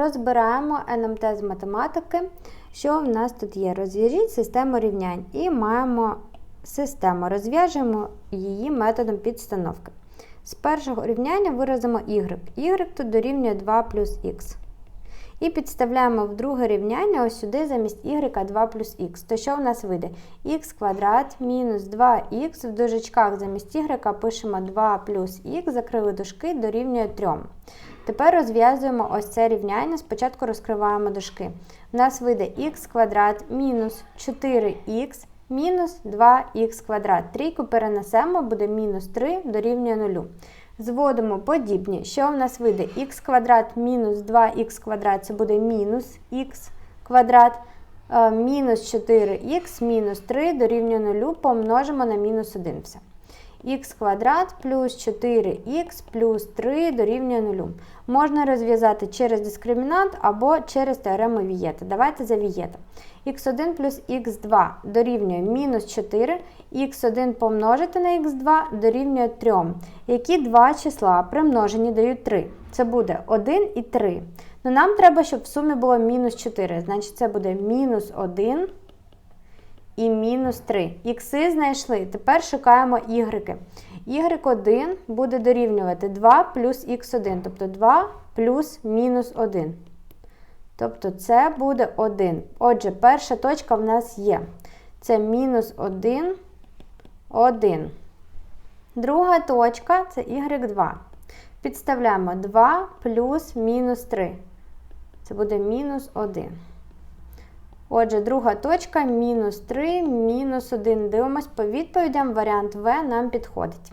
Розбираємо НМТ з математики. Що в нас тут є? Розв'яжіть систему рівнянь і маємо систему. Розв'яжемо її методом підстановки. З першого рівняння виразимо y. y тут дорівнює 2 плюс х. І підставляємо в друге рівняння ось сюди замість y 2 плюс х. То що в нас вийде? х квадрат мінус 2х в дужечках замість y пишемо 2 плюс х, закрили дужки, дорівнює 3. Тепер розв'язуємо ось це рівняння. Спочатку розкриваємо дужки. У нас вийде х квадрат мінус 4х мінус 2х квадрат. Трійку перенесемо, буде мінус 3 дорівнює 0. Зводимо подібні. Що в нас вийде? х квадрат мінус 2х квадрат це буде мінус х квадрат. Е, Мінус 4х мінус 3 дорівнює 0 помножимо на мінус 1 все. Х квадрат плюс 4х плюс 3 дорівнює 0. Можна розв'язати через дискримінант або через теорему Вієта. Давайте за Вієта. х1 плюс х2 дорівнює мінус 4, х1 помножити на х2 дорівнює 3. Які два числа при множенні дають 3? Це буде 1 і 3. Ну, нам треба, щоб в сумі було мінус 4. Значить, це буде мінус 1 і мінус 3. Ікси знайшли. Тепер шукаємо ігреки. y1 буде дорівнювати 2 плюс х1, тобто 2 плюс мінус 1. Тобто це буде 1. Отже, перша точка в нас є. Це мінус 1, 1. Друга точка це y2. Підставляємо 2 плюс мінус 3. Це буде мінус 1. Отже, друга точка мінус 3, мінус 1. Дивимось по відповідям. Варіант В нам підходить.